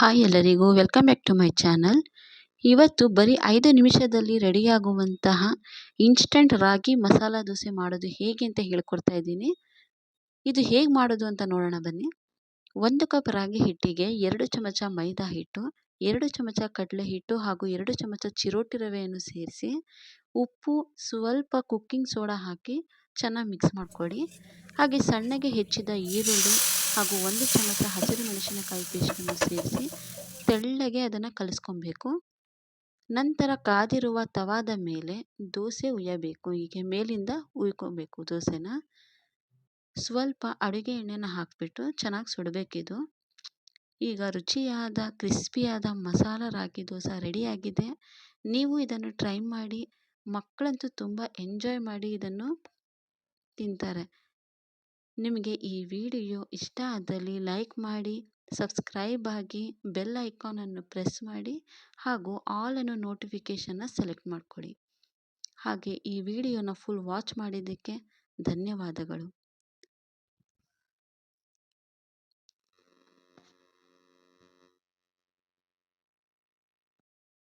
Hi ಎಲ್ಲರಿಗೂ welcome back to my channel ಇವತ್ತು ಬರೀ ಐದು ನಿಮಿಷದಲ್ಲಿ ರೆಡಿಯಾಗುವಂತಹ ಇನ್ಸ್ಟಂಟ್ ರಾಗಿ ಮಸಾಲ ದೋಸೆ ಮಾಡೋದು ಹೇಗೆ ಅಂತ ಹೇಳ್ಕೊಡ್ತಾ ಇದ್ದೀನಿ. ಇದು ಹೇಗೆ ಮಾಡೋದು ಅಂತ ನೋಡೋಣ ಬನ್ನಿ. ಒಂದು ಕಪ್ ರಾಗಿ ಹಿಟ್ಟಿಗೆ ಎರಡು ಚಮಚ ಮೈದಾ ಹಿಟ್ಟು, ಎರಡು ಚಮಚ ಕಡಲೆ ಹಿಟ್ಟು ಹಾಗೂ ಎರಡು ಚಮಚ ಚಿರೋಟಿ ರವೆಯನ್ನು ಸೇರಿಸಿ, ಉಪ್ಪು ಸ್ವಲ್ಪ ಕುಕ್ಕಿಂಗ್ ಸೋಡಾ ಹಾಕಿ ಚೆನ್ನಾಗಿ ಮಿಕ್ಸ್ ಮಾಡ್ಕೊಳ್ಳಿ ಹಾಗೆ ಸಣ್ಣಗೆ ಹೆಚ್ಚಿದ ಈರುಳ್ಳಿ ಹಾಗೂ ಒಂದು ಚಮಚ ಹಸಿರು ಮೆಣಸಿನಕಾಯಿ ಪೇಸ್ಟನ್ನು ಸೇರಿಸಿ ತೆಳ್ಳಗೆ ಅದನ್ನು ಕಲಿಸ್ಕೊಬೇಕು. ನಂತರ ಕಾದಿರುವ ತವಾದ ಮೇಲೆ ದೋಸೆ ಉಯ್ಯಬೇಕು ಹೀಗೆ ಮೇಲಿಂದ ಉಯ್ಕೊಬೇಕು ದೋಸೆನ. ಸ್ವಲ್ಪ ಅಡುಗೆ ಎಣ್ಣೆನ ಹಾಕಿಬಿಟ್ಟು ಚೆನ್ನಾಗಿ ಸುಡಬೇಕಿದು. ಈಗ ರುಚಿಯಾದ, ಕ್ರಿಸ್ಪಿಯಾದ ಮಸಾಲ ರಾಗಿ ದೋಸೆ ರೆಡಿಯಾಗಿದೆ ನೀವು ಇದನ್ನು ಟ್ರೈ ಮಾಡಿ, ಮಕ್ಕಳಂತೂ ತುಂಬ ಎಂಜಾಯ್ ಮಾಡಿ ಇದನ್ನು ತಿಂತಾರೆ. ನಿಮಗೆ ಈ ವಿಡಿಯೋ ಇಷ್ಟ ಆದಲ್ಲಿ ಲೈಕ್ ಮಾಡಿ, ಸಬ್ಸ್ಕ್ರೈಬ್ ಆಗಿ, ಬೆಲ್ ಐಕಾನನ್ನು ಪ್ರೆಸ್ ಮಾಡಿ ಹಾಗೂ ಆಲ್ ಅನ್ನೋ ನೋಟಿಫಿಕೇಷನ್ನ ಸೆಲೆಕ್ಟ್ ಮಾಡಿಕೊಳ್ಳಿ ಹಾಗೆ ಈ ವಿಡಿಯೋನ ಫುಲ್ ವಾಚ್ ಮಾಡಿದ್ದಕ್ಕೆ ಧನ್ಯವಾದಗಳು.